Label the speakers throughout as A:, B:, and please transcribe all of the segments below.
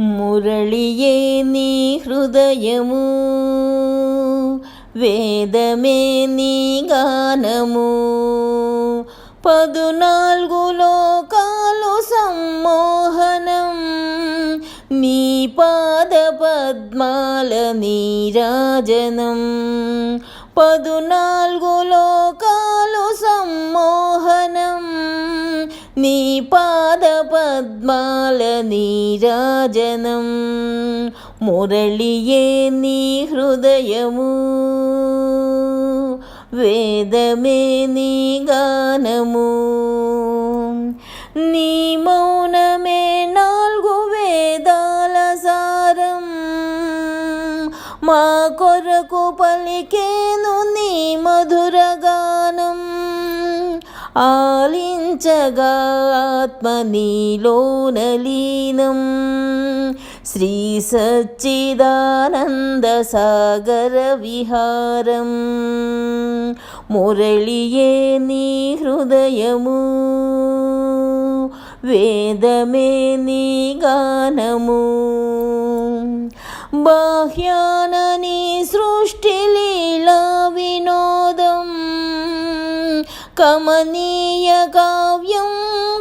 A: మురళియే నీ హృదయము వేదమే నీ గానము. పదునాలుగు లోకాలు సమ్మోహనం నీ పాద పద్మాల నీరాజనం. పదునాలుగు లోకాలు సమ్మోహనం నీ పా పద్మాల నీరాజనం మురళియే నీ హృదయము వేదమే నీ గానము నీ మౌనమే నాలుగు వేదాల సారం మా కొరకు పలికేను నీ మధుర గానం ఆలించగా ఆత్మ శ్రీ సచ్చిదానంద సాగర విహారం మురళియే నీ హృదయము వేదమే నీ గానము బాహ్యానని సృష్టి కమనీయ కావ్యం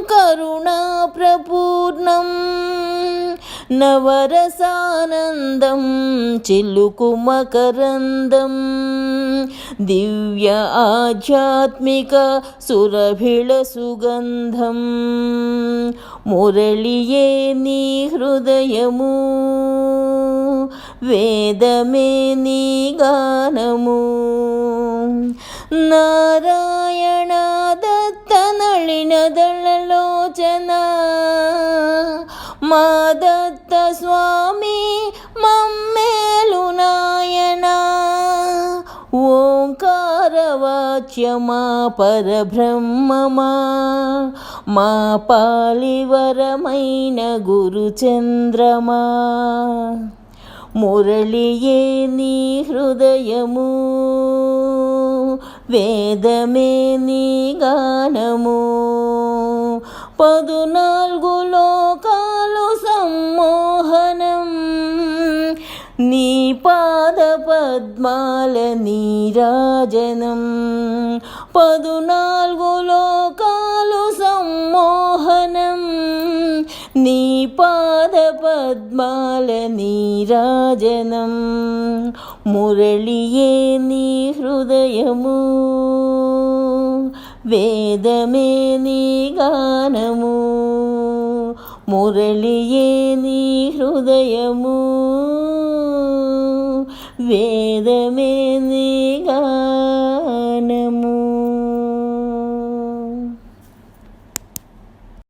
A: కరుణా ప్రపూర్ణం నవరసానందం చిలుకు మకరందం దివ్య ఆధ్యాత్మిక సురభిళ సుగంధం మురళియే దత్త స్వామి మమ్మేలు నాయన. ఓంకారవాచ్యమా పరబ్రహ్మమా. మా పాలివరమైన గురుచంద్రమా మురళియే నీ హృదయము. వేదమే నీ గానము. పదునా నీ పాద పద్మాల నీరాజనం. పదునాలుగు లోకాలు సమ్మోహనం. నీ పాద పద్మాల నీరాజనం. మురళియే నీ హృదయము. వేదమే నీ గానము. మురళియే నీ హృదయము. వేదమే నీ గానము